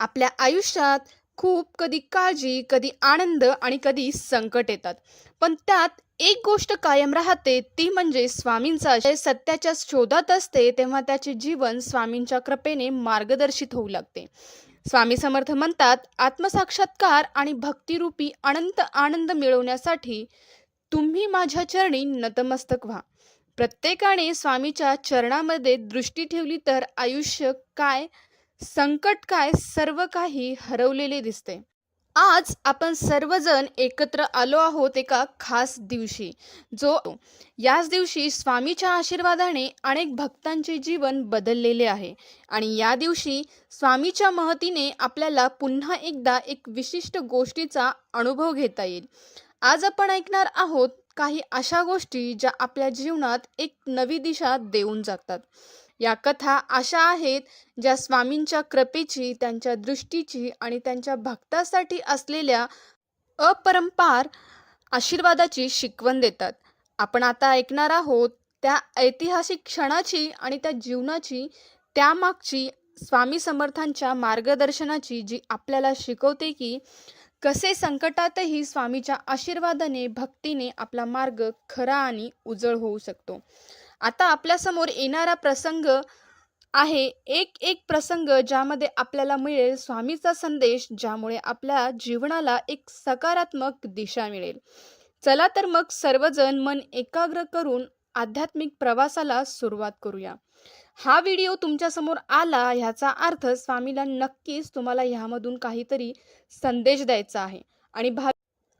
आपल्या आयुष्यात खूप कधी काळजी, कधी आनंद आणि कधी संकट येतात. पण त्यात एक गोष्ट कायम राहते ती म्हणजे स्वामींचा जे सत्याच्या शोधात असते तेव्हा त्याचे जीवन स्वामींच्या कृपेने मार्गदर्शित होऊ लागते. स्वामी समर्थ म्हणतात, आत्मसाक्षात्कार आणि भक्तिरूपी अनंत आनंद मिळवण्यासाठी तुम्ही माझ्या चरणी नतमस्तक व्हा. प्रत्येकाने स्वामीच्या चरणामध्ये दृष्टी ठेवली तर आयुष्य काय, संकट काय सर्व काही हरवलेले दिसते. आज आपण सर्वजण एकत्र आलो आहोत एका खास दिवशी, जो याच दिवशी स्वामीच्या आशीर्वादाने अनेक भक्तांचे जीवन बदललेले आहे आणि या दिवशी स्वामीच्या महतीने आपल्याला पुन्हा एकदा एक विशिष्ट गोष्टीचा अनुभव घेता येईल. आज आपण ऐकणार आहोत काही अशा गोष्टी ज्या आपल्या जीवनात एक नवी दिशा देऊन जातात. या कथा अशा आहेत ज्या स्वामींच्या कृपेची, त्यांच्या दृष्टीची आणि त्यांच्या भक्तासाठी असलेल्या अपरंपार आशीर्वादाची शिकवण देतात. आपण आता ऐकणार आहोत त्या ऐतिहासिक क्षणाची आणि त्या जीवनाची त्यामागची स्वामी समर्थांच्या मार्गदर्शनाची जी आपल्याला शिकवते की कसे संकटातही स्वामीच्या आशीर्वादाने, भक्तीने आपला मार्ग खरा आणि उजळ होऊ शकतो. आता आपल्यासमोर येणारा प्रसंग आहे एक एक प्रसंग ज्यामध्ये आपल्याला मिळेल स्वामीचा संदेश ज्यामुळे आपल्या जीवनाला एक सकारात्मक दिशा मिळेल. चला तर मग सर्वजण मन एकाग्र करून आध्यात्मिक प्रवासाला सुरुवात करूया. हा व्हिडिओ तुमच्यासमोर आला ह्याचा अर्थ स्वामीला नक्कीच तुम्हाला ह्यामधून काहीतरी संदेश द्यायचा आहे आणि भा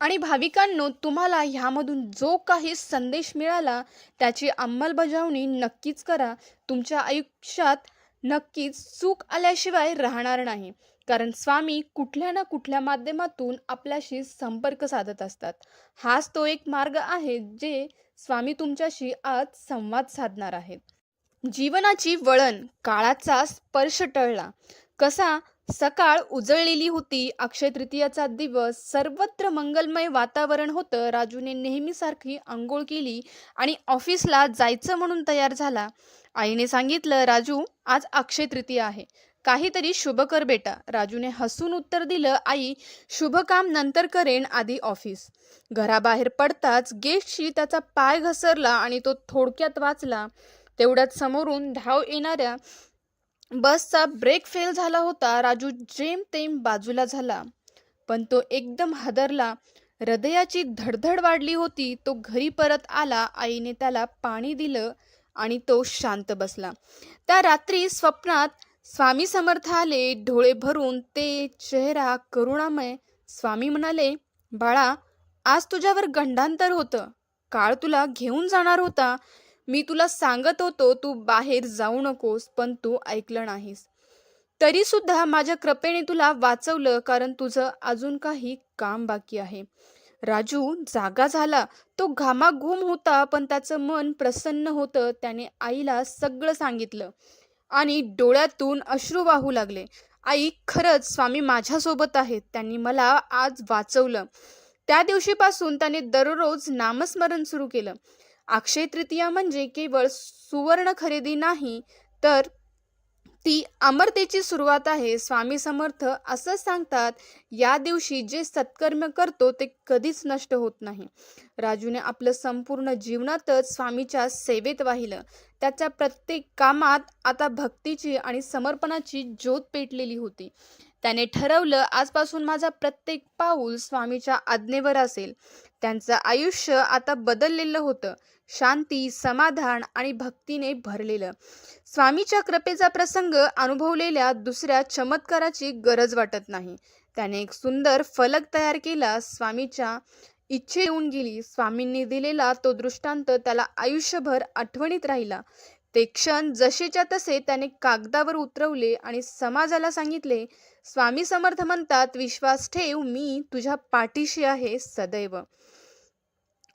आणि भाविकांनो तुम्हाला ह्यामधून जो काही संदेश मिळाला त्याची अंमलबजावणी नक्कीच करा. तुमच्या आयुष्यात नक्कीच चूक आल्याशिवाय राहणार नाही. कारण स्वामी कुठल्या ना कुठल्या माध्यमातून आपल्याशी संपर्क साधत असतात. हाच तो एक मार्ग आहे जे स्वामी तुमच्याशी आज संवाद साधणार आहेत. जीवनाची वळण, काळाचा स्पर्श टळला. कसा सकाळ उजळलेली होती. अक्षय तृतीयाचा दिवस. सर्वत्र मंगलमय वातावरण होतं. राजूने नेहमीसारखी अंघोळ केली आणि ऑफिसला जायचं म्हणून तयार झाला. आईने सांगितलं, राजू आज अक्षय तृतीया आहे. काहीतरी शुभ कर बेटा. राजूने हसून उत्तर दिलं, आई शुभ काम नंतर करेन, आधी ऑफिस. घराबाहेर पडताच गेटशी त्याचा पाय घसरला आणि तो थोडक्यात वाचला. तेवढ्यात समोरून धाव येणाऱ्या बसचा ब्रेक फेल झाला होता. राजू जेमतेम बाजूला झाला. पण तो एकदम हादरला. हृदयाची धडधड वाढली होती. तो घरी परत आला. आईने त्याला पाणी दिलं आणि तो शांत बसला. त्या रात्री स्वप्नात स्वामी समर्थ आले. डोळे भरून ते चेहरा करुणामय. स्वामी म्हणाले, बाळा आज तुझ्यावर गंडांतर होतं. काळ तुला घेऊन जाणार होता. मी तुला सांगत होतो तू बाहेर जाऊ नकोस पण तू ऐकलं नाहीस. तरी सुद्धा माझ्या कृपेने तुला वाचवलं कारण तुझं अजून काही काम बाकी आहे. राजू जागा झाला. तो घामाघूम होता पण त्याचं मन प्रसन्न होतं. त्याने आईला सगळं सांगितलं आणि डोळ्यातून अश्रू वाहू लागले. आई खरंच स्वामी माझ्यासोबत आहेत. त्यांनी मला आज वाचवलं. त्या दिवशीपासून त्याने दररोज नामस्मरण सुरू केलं. अक्षय तृतीया म्हणजे केवळ सुवर्ण खरेदी नाही तर ती अमरतेची सुरुवात आहे. स्वामी समर्थ असं सांगतात, या दिवशी जे सत्कर्म करतो ते कधीच नष्ट होत नाही. राजूने आपलं संपूर्ण जीवनातच स्वामीच्या सेवेत वाहिलं. त्याच्या प्रत्येक कामात आता भक्तीची आणि समर्पणाची ज्योत पेटलेली होती. त्याने ठरवलं आजपासून माझा प्रत्येक पाऊल स्वामीच्या आज्ञेवर असेल. त्यांचं आयुष्य आता बदललेलं होतं. शांती, समाधान आणि भक्तीने भरलेलं. स्वामीच्या कृपेचा प्रसंग अनुभवलेल्या दुसऱ्या चमत्काराची गरज वाटत नाही. त्याने एक सुंदर फलक तयार केला. स्वामीच्या इच्छे येऊन गेली. स्वामींनी दिलेला तो दृष्टांत त्याला आयुष्यभर आठवणीत राहिला. ते क्षण जसेच्या तसे त्याने कागदावर उतरवले आणि समाजाला सांगितले, स्वामी समर्थ म्हणतात, विश्वास ठेव, मी तुझ्या पाठीशी आहे सदैव.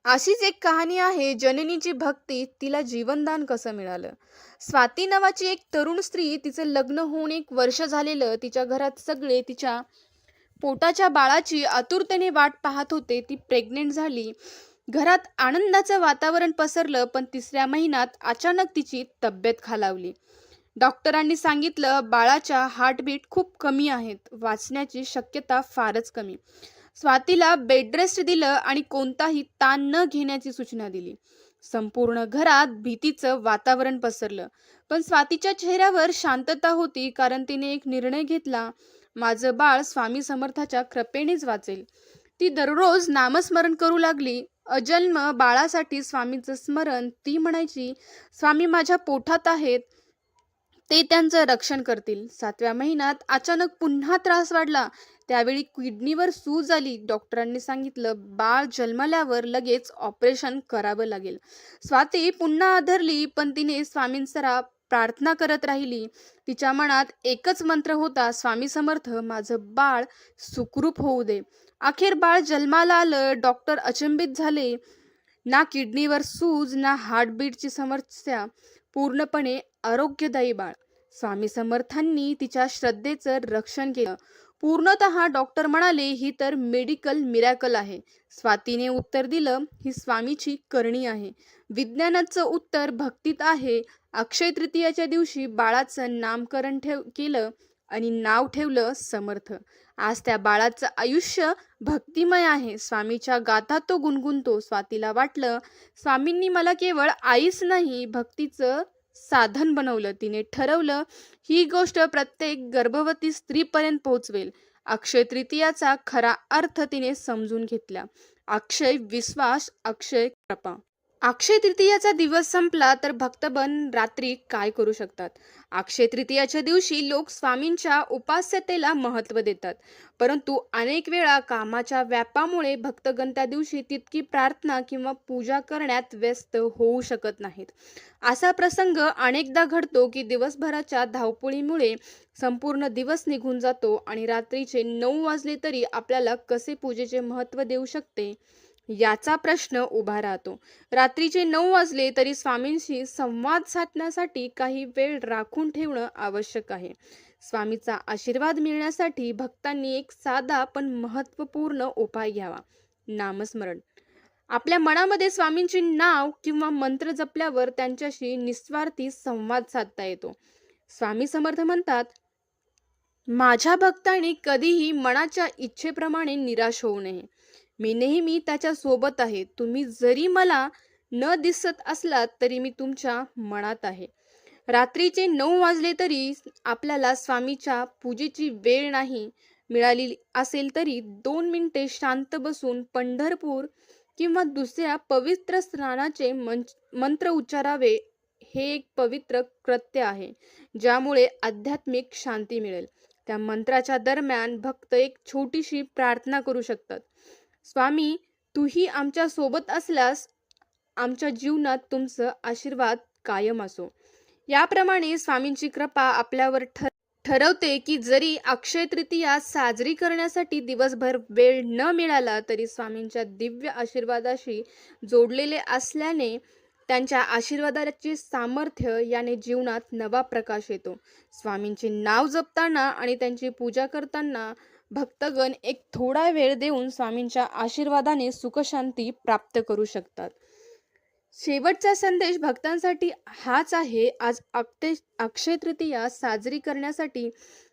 अशीच एक कहाणी आहे जननीची भक्ती, तिला जीवनदान कसं मिळालं. स्वाती नावाची एक तरुण स्त्री, तिचं लग्न होऊन एक वर्ष झालेलं. तिच्या घरात सगळे तिच्या पोटाच्या बाळाची आतुरतेने वाट पाहत होते. ती प्रेग्नेंट झाली. घरात आनंदाचं वातावरण पसरलं पण तिसऱ्या महिन्यात अचानक तिची तब्येत खालावली. डॉक्टरांनी सांगितलं बाळाच्या हार्टबीट खूप कमी आहेत वाचण्याची शक्यता फारच कमी स्वातीला बेड रेस्ट दिलं आणि कोणताही ताण न घेण्याची सूचना दिली. संपूर्ण घरात भीतीचं वातावरण पसरलं. पण स्वातीच्या चेहऱ्यावर शांतता होती कारण तिने एक निर्णय घेतला. माझं बाळ स्वामी समर्थाच्या कृपेनेच वाचेल. ती दररोज नामस्मरण करू लागली. अजन्म बाळासाठी स्वामीचं स्मरण ती म्हणायची स्वामी माझ्या पोटात आहेत. ते त्यांचं रक्षण करतील. सातव्या महिन्यात अचानक पुन्हा त्रास वाढला. त्यावेळी किडनीवर सूज आली. डॉक्टरांनी सांगितलं बाळ जन्मल्यावर लगेच ऑपरेशन करावं लागेल. स्वाती पुन्हा आधरली पण तिने स्वामींसरा प्रार्थना करत राहिली. तिच्या मनात एकच मंत्र होता स्वामी समर्थ माझं बाळ सुखरूप होऊ दे. अखेर बाळ जन्माला आलं डॉक्टर अचंबित झाले. ना किडनीवर सूज ना हार्टबीटची समस्या पूर्णपणे आरोग्यदायी बाळ. स्वामी समर्थांनी तिच्या श्रद्धेचं रक्षण केलं. पूर्णत डॉक्टर म्हणाले ही तर मेडिकल मिरॅकल आहे. स्वातीने उत्तर दिलं ही स्वामीची करणी आहे. विज्ञानाचं उत्तर भक्तीत आहे. अक्षय तृतीयाच्या दिवशी बाळाचं नामकरण ठेव केलं आणि नाव ठेवलं समर्थ. आज त्या बाळाचं आयुष्य भक्तिमय आहे. स्वामीच्या गाथा तो गुणगुणतो. स्वातीला वाटलं स्वामींनी मला केवळ आईच नाही भक्तीचं साधन बनवलं तिने ठरवलं ही गोष्ट प्रत्येक गर्भवती स्त्रीपर्यंत पोहोचवेल अक्षय तृतीयाचा खरा अर्थ तिने समजून घेतला. अक्षय विश्वास अक्षय कृपा. अक्षय तृतीयाचा दिवस संपला तर भक्तबन रात्री काय करू शकतात? अक्षय तृतीयाच्या दिवशी लोक स्वामींच्या उपास्यतेला महत्त्व देतात. परंतु अनेक वेळा कामाच्या व्यापामुळे भक्तगण त्या दिवशी तितकी प्रार्थना किंवा पूजा करण्यात व्यस्त होऊ शकत नाहीत. असा प्रसंग अनेकदा घडतो की दिवसभराच्या धावपळीमुळे संपूर्ण दिवस निघून जातो आणि रात्रीचे नऊ वाजले तरी आपल्याला कसे पूजेचे महत्त्व देऊ शकते? याचा प्रश्न उभा राहतो. रात्रीचे नऊ वाजले तरी स्वामींशी संवाद साधण्यासाठी काही वेळ राखून ठेवणं आवश्यक आहे. स्वामीचा आशीर्वाद मिळण्यासाठी भक्तांनी एक साधा पण महत्त्वपूर्ण उपाय घ्यावा. नामस्मरण. आपल्या मनामध्ये स्वामींचे नाव किंवा मंत्र जपल्यावर त्यांच्याशी निस्वार्थी संवाद साधता येतो. स्वामी समर्थ म्हणतात माझ्या भक्तांनी कधीही मनाच्या इच्छेप्रमाणे निराश होऊ नये. मी नेहमी त्याच्यासोबत आहे. तुम्ही जरी मला न दिसत असलात तरी मी तुमच्या मनात आहे. रात्रीचे नऊ वाजले तरी आपल्याला स्वामीच्या पूजेची वेळ नाही मिळाली असेल तरी दोन मिनिटे शांत बसून पंढरपूर किंवा दुसऱ्या पवित्र स्नानाचे मंच मंत्र उच्चारावे हे एक पवित्र कृत्य आहे ज्यामुळे आध्यात्मिक शांती मिळेल. त्या मंत्राच्या दरम्यान भक्त एक छोटीशी प्रार्थना करू शकतात. स्वामी तूही आमच्यासोबत असल्यास आमच्या जीवनात तुमचं आशीर्वाद कायम असो. याप्रमाणे स्वामींची कृपा आपल्यावर ठर ठरवते की जरी अक्षय तृतीया साजरी करण्यासाठी दिवसभर वेळ न मिळाला तरी स्वामींच्या दिव्य आशीर्वादाशी जोडलेले असल्याने त्यांच्या आशीर्वादाचे सामर्थ्य याने जीवनात नवा प्रकाश येतो. स्वामींचे नाव जपताना आणि त्यांची पूजा करताना भक्तगण एक थोडा वेळ देऊन स्वामींच्या आशीर्वादाने सुखशांती प्राप्त करू शकतात. शेवटचा संदेश भक्तांसाठी हाच आहे. आज अक्ते अक्षय तृतीया साजरी करण्यासाठी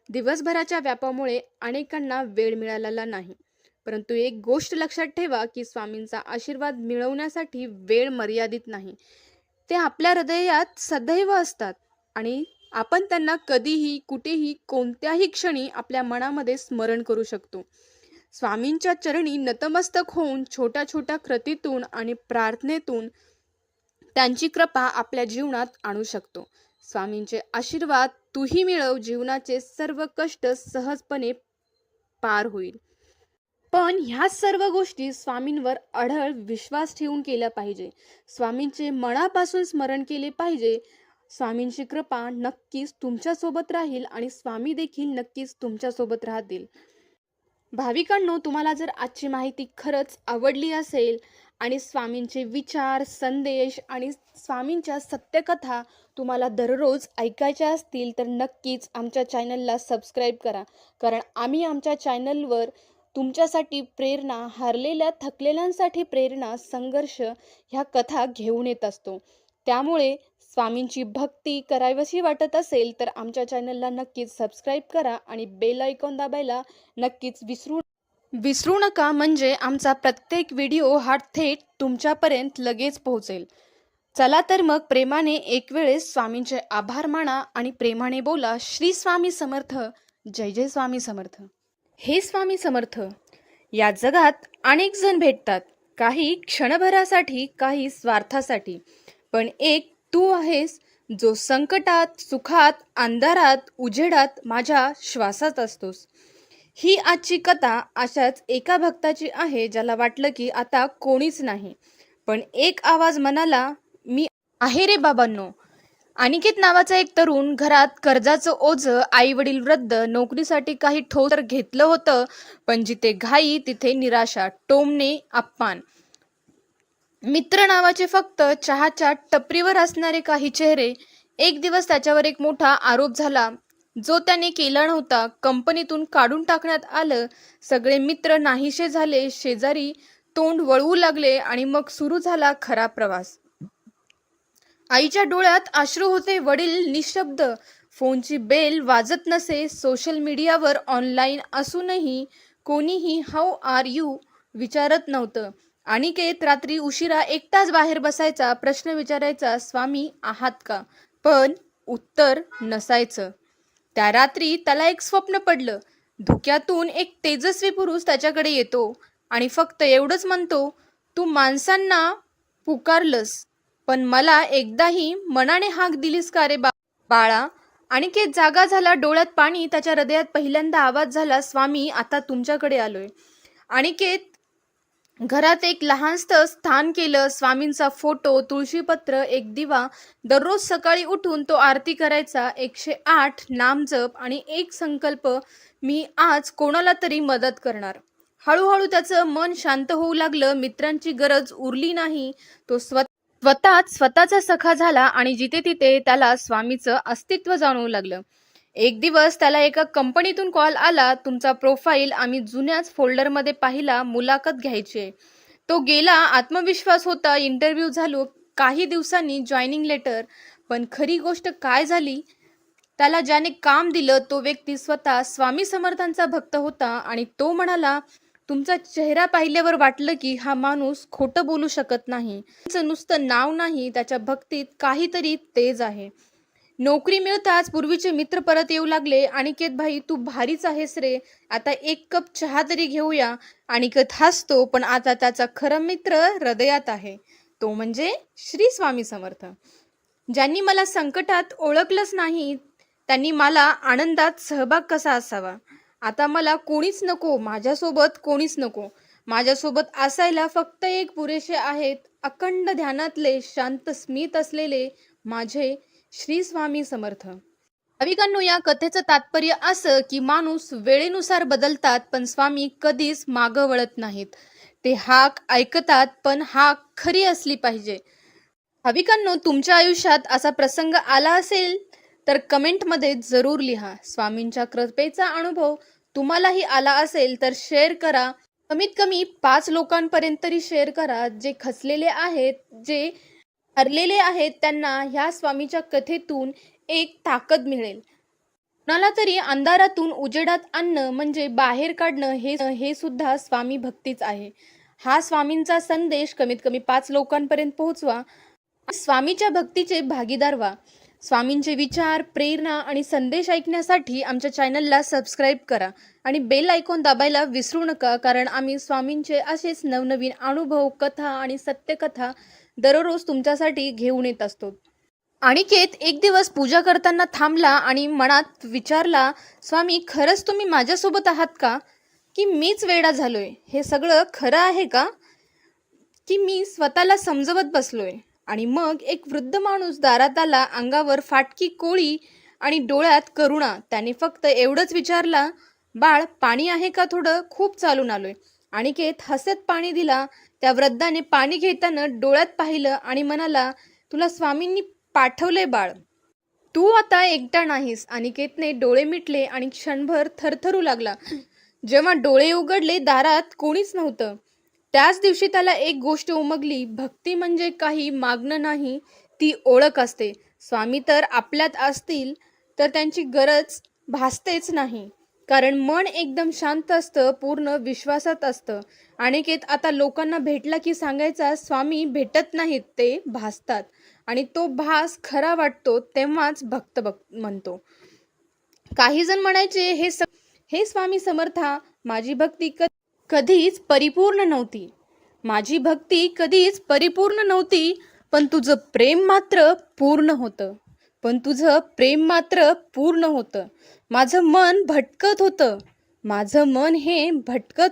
दिवसभराच्या व्यापामुळे अनेकांना वेळ मिळालेला नाही. परंतु एक गोष्ट लक्षात ठेवा की स्वामींचा आशीर्वाद मिळवण्यासाठी वेळ मर्यादित नाही. ते आपल्या हृदयात सदैव असतात आणि आपण त्यांना कधीही कुठेही कोणत्याही क्षणी आपल्या मनामध्ये स्मरण करू शकतो. स्वामींच्या चरणी नतमस्तक होऊन छोट्या छोट्या कृतीतून आणि प्रार्थनेतून त्यांची कृपा आपल्या जीवनात आणू शकतो. स्वामींचे आशीर्वाद तूही मिळव जीवनाचे सर्व कष्ट सहजपणे पार होईल. पण ह्या सर्व गोष्टी स्वामींवर अढळ विश्वास ठेवून केल्या पाहिजे. स्वामींचे मनापासून स्मरण केले पाहिजे. स्वामींची कृपा नक्कीच तुमच्यासोबत राहील आणि स्वामी देखील नक्कीच तुमच्यासोबत राहतील. भाविकांनो तुम्हाला जर आजची माहिती खरंच आवडली असेल आणि स्वामींचे विचार संदेश आणि स्वामींच्या सत्यकथा तुम्हाला दररोज ऐकायच्या असतील तर नक्कीच आमच्या चॅनलला सबस्क्राईब करा. कारण आम्ही आमच्या चॅनलवर तुमच्यासाठी प्रेरणा हरलेल्या थकलेल्यांसाठी प्रेरणा संघर्ष ह्या कथा घेऊन येत असतो. त्यामुळे स्वामींची भक्ती करावीशी वाटत असेल तर आमच्या चॅनलला नक्कीच सबस्क्राईब करा आणि बेल आयकॉन दाबायला नक्कीच विसरू विसरू नका. म्हणजे आमचा प्रत्येक व्हिडिओ हा थेट तुमच्यापर्यंत लगेच पोहोचेल. चला तर मग प्रेमाने एक वेळेस स्वामींचे आभार माना आणि प्रेमाने बोला श्री स्वामी समर्थ. जय जय स्वामी समर्थ. हे स्वामी समर्थ या जगात अनेक जण भेटतात. काही क्षणभरासाठी काही स्वार्थासाठी. पण एक तू आहेस जो संकटात सुखात अंधारात उजेडात माझ्या श्वासात असतोस. ही आजची कथा अशाच एका भक्ताची आहे ज्याला वाटलं की आता कोणीच नाही. पण एक आवाज म्हणाला मी आहे रे बाबांनो. अनिकेत नावाचा एक तरुण घरात कर्जाचं ओझं आई वडील वृद्ध नोकरीसाठी काही ठोस घेतलं होतं पण जिथे घाई तिथे निराशा टोमणे अपमान. मित्र नावाचे फक्त चहाच्या टपरीवर असणारे काही चेहरे एक दिवस त्याच्यावर एक मोठा आरोप झाला. जो त्याने केला नव्हता. कंपनीतून काढून टाकण्यात आलं. सगळे मित्र नाहीसे झाले. शेजारी तोंड वळवू लागले आणि मग सुरू झाला खरा प्रवास. आईच्या डोळ्यात अश्रू होते. वडील निशब्द. फोनची बेल वाजत नसे. सोशल मीडियावर ऑनलाईन असूनही कोणीही हाऊ आर यू विचारत नव्हतं. अनिकेत रात्री उशिरा एकटाच बाहेर बसायचा प्रश्न विचारायचा स्वामी आहात का? पण उत्तर नसायचं. त्या रात्री त्याला एक स्वप्न पडलं. धुक्यातून एक तेजस्वी पुरुष त्याच्याकडे येतो आणि फक्त एवढंच म्हणतो तू माणसांना पुकारलंस पण मला एकदाही मनाने हाक दिलीस का रे बा बाळा अनिकेत जागा झाला डोळ्यात पाणी त्याच्या हृदयात पहिल्यांदा आवाज झाला स्वामी आता तुमच्याकडे आलोय अनिकेत घरात एक लहानसं स्थान केलं स्वामींचा फोटो तुळशीपत्र एक दिवा. दररोज सकाळी उठून तो आरती करायचा. एकशे आठ नामजप आणि एक संकल्प. मी आज कोणाला तरी मदत करणार. हळूहळू त्याचं मन शांत होऊ लागलं. मित्रांची गरज उरली नाही. तो स्व स्वतःच स्वतःचा सखा झाला आणि जिथे तिथे त्याला स्वामीचं अस्तित्व जाणवू लागलं. एक दिवस त्याला एका कंपनीतून कॉल आला तुमचा प्रोफाईल आम्ही जुन्याच फोल्डरमध्ये पाहिला मुलाखत घ्यायची तो गेला आत्मविश्वास होता इंटरव्ह्यू झालो काही दिवसांनी जॉईनिंग लेटर. पण खरी गोष्ट काय झाली? त्याला ज्याने काम दिलं तो व्यक्ती स्वतः स्वामी समर्थांचा भक्त होता आणि तो म्हणाला तुमचा चेहरा पाहिल्यावर वाटलं की हा माणूस खोटं बोलू शकत नाही. तुमचं नुसतं नाव नाही त्याच्या भक्तीत काहीतरी तेज आहे. नोकरी मिळताच पूर्वीचे मित्र परत येऊ लागले. अनिकेत भाई तू भारीच आहेस रे. आता एक कप चहा तरी घेऊया. अनिकेत हसतो पण आता त्याचा खरं मित्र हृदयात आहे. तो म्हणजे श्री स्वामी समर्थ. ज्यांनी मला संकटात ओळखलंच नाही त्यांनी मला आनंदात सहभाग कसा असावा? आता मला कोणीच नको माझ्यासोबत कोणीच नको. माझ्यासोबत असायला फक्त एक पुरेसे आहेत अखंड ध्यानातले शांत स्मित असलेले माझे श्री स्वामी समर्थ. भाविकांनो या कथेचं तात्पर्य असं की माणूस वेळेनुसार बदलतात पण स्वामी कधीच मागं वळत नाहीत. ते हाक ऐकतात पण हाक खरी असली पाहिजे. भाविकांनो तुमच्या आयुष्यात असा प्रसंग आला असेल तर कमेंटमध्ये जरूर लिहा. स्वामींच्या कृपेचा अनुभव तुम्हालाही आला असेल तर शेअर करा. कमीत कमी पाच लोकांपर्यंत तरी शेअर करा जे खचलेले आहेत जे हरलेले आहेत त्यांना ह्या स्वामीच्या कथेतून एक ताकद मिळेल. कुणाला तरी अंधारातून उजेडात आणणं म्हणजे बाहेर काढणं हे हे सुद्धा स्वामी भक्तीच आहे. हा स्वामींचा संदेश कमीत कमी पाच लोकांपर्यंत पोहोचवा. स्वामीच्या भक्तीचे भागीदार व्हा. स्वामींचे विचार प्रेरणा आणि संदेश ऐकण्यासाठी आमच्या चॅनलला सबस्क्राईब करा आणि बेल आयकॉन दाबायला विसरू नका कारण आम्ही स्वामींचे असेच नवनवीन अनुभव कथा आणि सत्यकथा दररोज तुमच्यासाठी घेऊन येत असतो. अनिकेत एक दिवस पूजा करताना थांबला आणि मनात विचारला स्वामी खरंच तुम्ही माझ्यासोबत आहात का? की मीच वेडा झालोय? हे सगळं खरं आहे का? की मी स्वतःला समजवत बसलोय? आणि मग एक वृद्ध माणूस दारात आला अंगावर फाटकी कोळी आणि डोळ्यात करुणा. त्याने फक्त एवढंच विचारला बाळ पाणी आहे का थोडं? खूप चालून आलोय. अनिकेत हसत पाणी दिला. त्या वृद्धाने पाणी घेताना डोळ्यात पाहिलं आणि म्हणाला तुला स्वामींनी पाठवले बाळ. तू आता एकटा नाहीस. अनिकेतने डोळे मिटले आणि क्षणभर थरथरू लागला. जेव्हा डोळे उघडले दारात कोणीच नव्हतं. त्याच दिवशी त्याला एक गोष्ट उमगली भक्ती म्हणजे काही मागणं नाही ती ओळख असते. स्वामी तर आपल्यात असतील तर त्यांची गरज भासतेच नाही. कारण मन एकदम शांत असतं पूर्ण विश्वासात असतं. अनिकेत आता लोकांना भेटला की सांगायचा स्वामी भेटत नाहीत ते भासतात. आणि तो भास खरा वाटतो तेव्हाच भक्त भक्त म्हणतो. काही जण म्हणायचे हे स हे स्वामी समर्था माझी भक्ती क कधीच परिपूर्ण नव्हती. माझी भक्ती कधीच परिपूर्ण नव्हती पण तुझं प्रेम मात्र पूर्ण होतं. पण तुझं प्रेम मात्र पूर्ण होतं. माझं मन भटकत होतं. माझं मन हे भटकत